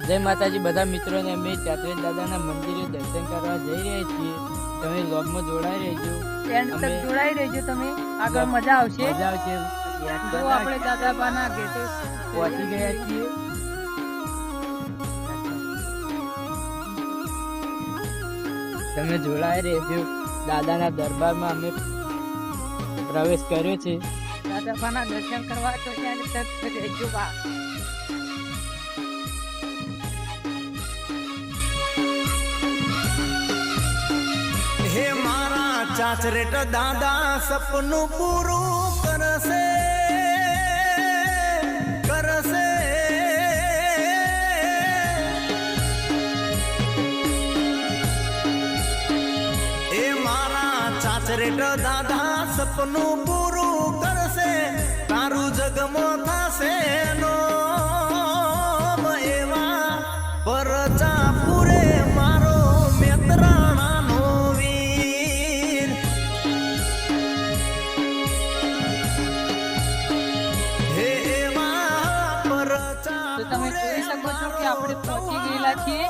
જય માતાજી બધા મિત્રોને અમે ચાતરેજ દાદાના મંદિરે દર્શન કરવા જઈ રહ્યા છીએ. તમે લોગમાં જોડાઈ રહેજો. એન્ડ તક જોડાઈ રહેજો તમે. આગળ મજા આવશે. મજા આવશે. તો આપણે દાદાબાના ગેટે પહોંચી ગયા છીએ. તમે જોડાઈ રહેજો. દાદાના દરબારમાં અમે પ્રવેશ કર્યો છે. દાદાબાના દર્શન કરવા તો ત્યાં તક રહેજો ચાચરેટ દાદા સપનું પૂરું કરશે કરશે. એ મારા ચાચરેટ દાદા સપનું પૂરું કરશે, તારું જગમો થશે નો કે આપણે પહોંચી ગયેલા છીએ.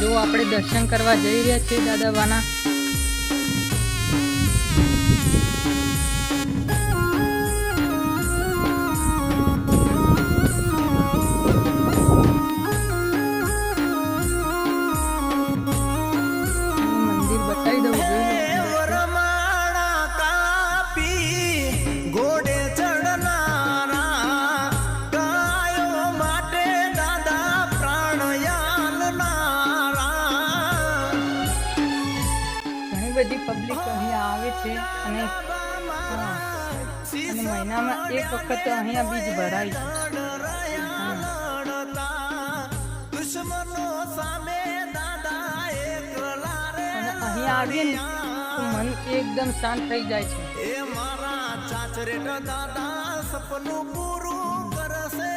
જો આપણે દર્શન કરવા જઈ રહ્યા છીએ દાદાબાના બધી પબ્લિક અહીંયા આવે છે અને મહિનામાં એક વખત અહીંયા બીજ ભરાય છે. હા. દુશ્મનો સામે દાદા એકલા રે અને અહીંયા આવીએ ને, તો મન એકદમ શાંત થઈ જાય છે. એ મારા ચાચરે દાદા સપનું પૂરું કરશે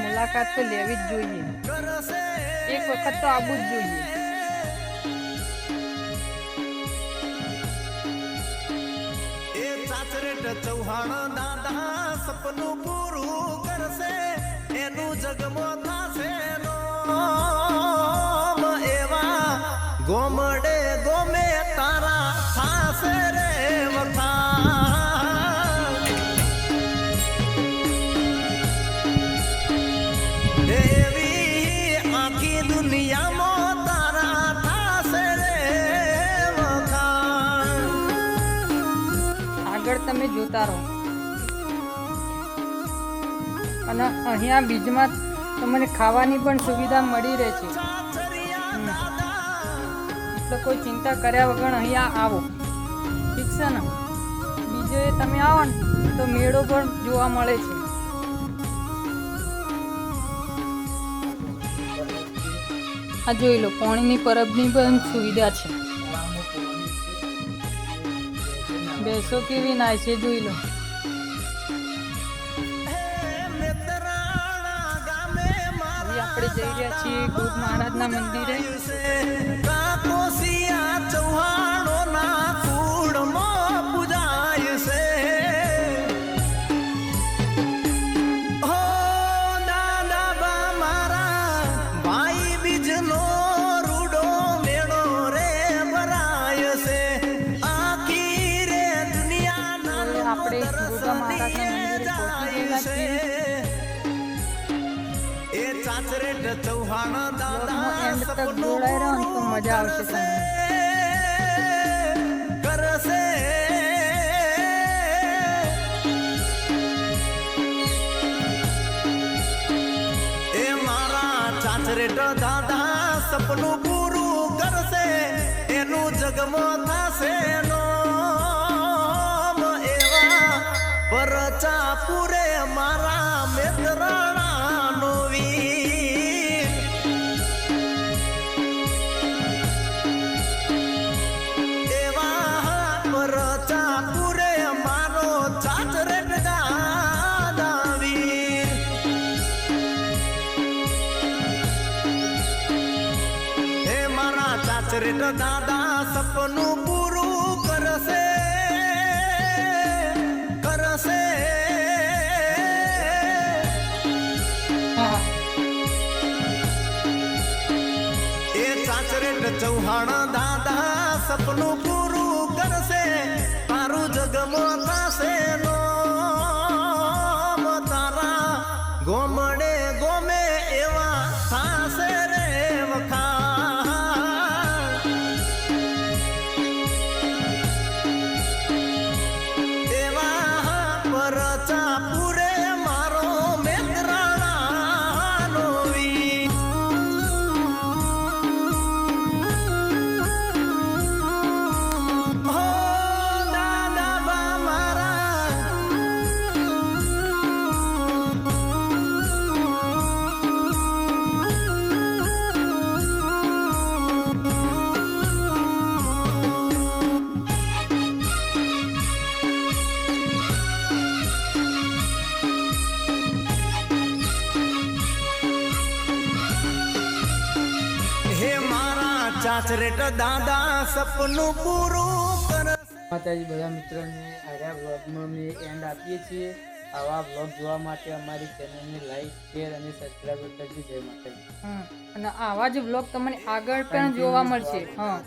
મુલાકાત તો લેવી જ જોઈએ. એક વખત તો આવવું જ જોઈએ. ચૌહાણ દાદા સપનું પૂરું કરશે એનું જગમો થશે એવા. ગોમડે ગોમે તમે જોતા રહો. અને અહીંયા બીજમાં તમને ખાવાની પણ સુવિધા મળી રહે છે. એટલે કોઈ ચિંતા કર્યા વગર અહીંયા આવો. ઠીક છે ને? બીજો તમે આવો ને, તો મેળો પણ જોવા મળે છે. આ જોઈ લો, પાણીની પરબની પણ સુવિધા છે. બેસો કેવી નાય છે જોઈ લો. આપણે જઈ રહ્યા છીએ ગુરુ મહારાજના મંદિરે. કાકોસિયા આપણે ગોગા મહારાજના મંદિરે પહોંચી એ ચાચરેટ ચૌહાણ દાદા એન્ડ તક જોડાઈ રહો તો મજા આવશે તમને. કરશે. દાદા સપનું પૂરું કરશે. એનું જગમો દાદા સપનું પૂરું કરશે કરશે. એ ચાચરેટ ચૌહાણ દાદા સપનું પૂરું કરશે તારું જગમાં ચાચરેટ દાદા સપનું પૂરું માતાજી બધા મિત્રોને આર્યા વ્લોગમાં અમે એન્ડ આપીએ છીએ. આવા વ્લોગ જોવા માટે અમારી ચેનલને લાઈક શેર અને સબસ્ક્રાઈબ કરજો જય માતાજી. અને આવા જ વ્લોગ તમને આગળ પણ જોવા મળશે. હા.